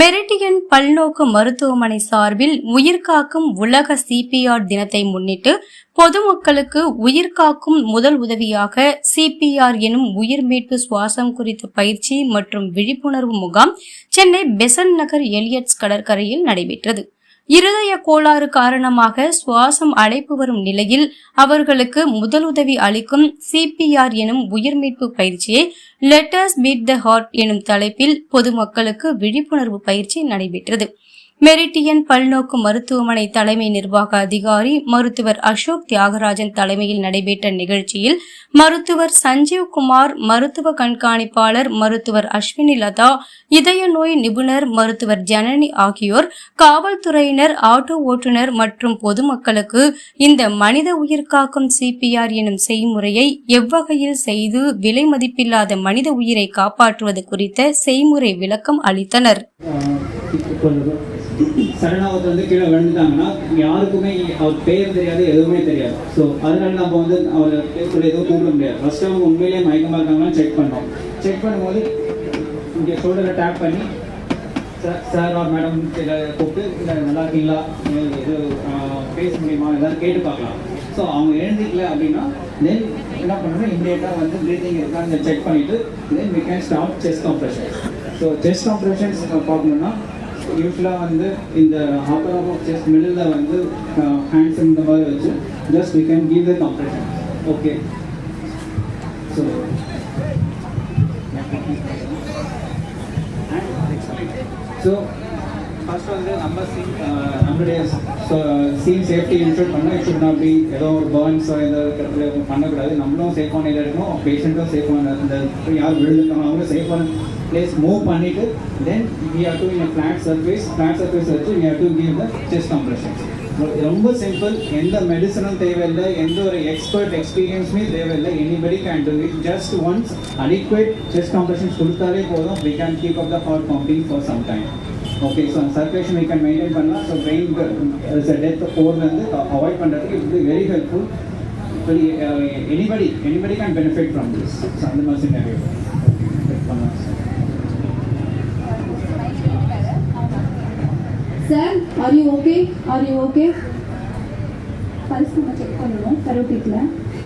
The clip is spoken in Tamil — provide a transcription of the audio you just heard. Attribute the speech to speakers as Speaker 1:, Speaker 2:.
Speaker 1: மெரிட்டியன் பல்நோக்கு மருத்துவமனை சார்பில் உயிர்காக்கும் உலக சிபிஆர் தினத்தை முன்னிட்டு பொதுமக்களுக்கு உயிர்காக்கும் முதல் உதவியாக சிபிஆர் எனும் உயிர் மீட்பு சுவாசம் குறித்த பயிற்சி மற்றும் விழிப்புணர்வு முகாம் சென்னை பெசன்ட் நகர் எலியட்ஸ் கடற்கரையில் நடைபெற்றது. இருதய கோளாறு காரணமாக சுவாசம் அழைப்பு வரும் நிலையில் அவர்களுக்கு முதலுதவி அளிக்கும் சிபிஆர் எனும் உயிர் மீட்பு பயிற்சியை லெட்டர்ஸ் மீட் த ஹார்ட் எனும் தலைப்பில் பொதுமக்களுக்கு விழிப்புணர்வு பயிற்சி நடைபெற்றது. மெரிட்டியன் பல்நோக்கு மருத்துவமனை தலைமை நிர்வாக அதிகாரி மருத்துவர் அசோக் தியாகராஜன் தலைமையில் நடைபெற்ற நிகழ்ச்சியில் மருத்துவர் சஞ்சீவ் குமார் மருத்துவ கண்காணிப்பாளர் மருத்துவர் அஸ்வினி லதா இதய நோய் நிபுணர் மருத்துவர் ஜனனி ஆகியோர் காவல்துறையினர் ஆட்டோ ஓட்டுநர் மற்றும் பொதுமக்களுக்கு இந்த மனித உயிர் காக்கும் சிபிஆர் எனும் செய்முறையை எவ்வகையில் செய்து விலை மதிப்பில்லாத மனித உயிரை காப்பாற்றுவது குறித்த செய்முறை விளக்கம் அளித்தனர்.
Speaker 2: சடனாக வந்து கீழே விழுந்துட்டாங்கன்னா யாருக்குமே அவர் பேர் தெரியாது எதுவுமே தெரியாது. ஸோ அதனால நம்ம வந்து அவர் பேர் சொல்லி எதுவும் கூப்பிட முடியாது. ஃபர்ஸ்ட் அவங்க உண்மையிலேயே மயக்கமாக இருக்காங்கன்னு செக் பண்ணோம் செக் பண்ணும்போது இங்கே ஷோல்டரில் டேப் பண்ணி சார் சார் ஆர் மேடம் இதை கூப்பிட்டு இல்லை நல்லா இருக்கீங்களா? எது பேச முடியுமா? எதாவது கேட்டு பார்க்கலாம். ஸோ அவங்க எழுந்திக்கல அப்படின்னா தென் என்ன பண்ணணும் இம்மிடியேட்டாக வந்து ப்ரீத்திங் இருக்கான்னு செக் பண்ணிவிட்டு then we can stop chest compression so chest compressions பார்க்கணுன்னா யூஸ்வலாக வந்து இந்த ஆப்பர் ஆஃப் செஸ் மிடில் வந்து ஹேண்ட்ஸ் இந்த மாதிரி வச்சு just we can give the compression okay so so first வந்து நம்ம scene so scene safety ensure பண்ணால் இட் ஷுட் நாட் பி ஏதோ ஒரு பேர்ன்ஸோ ஏதோ இருக்கிறதுல பண்ணக்கூடாது. நம்மளும் சேஃபான இதில் இருக்கணும். பேஷண்ட்டும் சேஃபான அந்த யார் விழுந்துருக்காங்க அவங்களும் சேஃபான பிளேஸ் மூவ் பண்ணிட்டு then we have to in flat surface flat surface வச்சு we have to give the chest compressions ரொம்ப சிம்பிள் எந்த மெடிசனும் தேவையில்லை எந்த ஒரு எக்ஸ்பர்ட் எக்ஸ்பீரியன்ஸுமே தேவையில்லை. Anybody can do it just once adequate chest compressions கொடுத்தாலே போதும். We can keep up the heart pumping for some time okay so circulation we can maintain பண்ணலாம் ஸோ பிரெயின் டெத் போர்லேருந்து அவாய்ட் பண்ணுறதுக்கு இது very helpful anybody anybody can benefit from this so அந்த மாதிரி நிறைய பண்ணலாம்
Speaker 3: sir are you okay are you okay pulse நம்ம செக் பண்ணணும் கரோட்டிக்கில்